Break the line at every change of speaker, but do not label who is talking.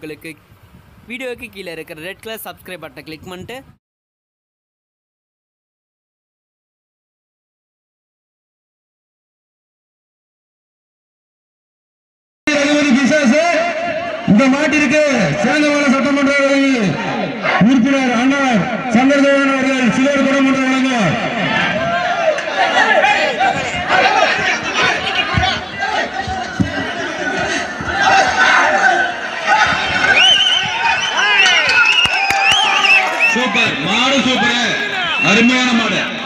உங்களுக்கு வீடியோவுக்கு கீழே இருக்கிற ரெட் கலர் சப்ஸ்கிரைப் பட்டனை கிளிக் பண்ணிட்டு
இந்த மாட்டிற்கு சேந்தமலை சட்டமன்ற
சூப்பர் மாடு சூப்பர். அருமையான மாடு.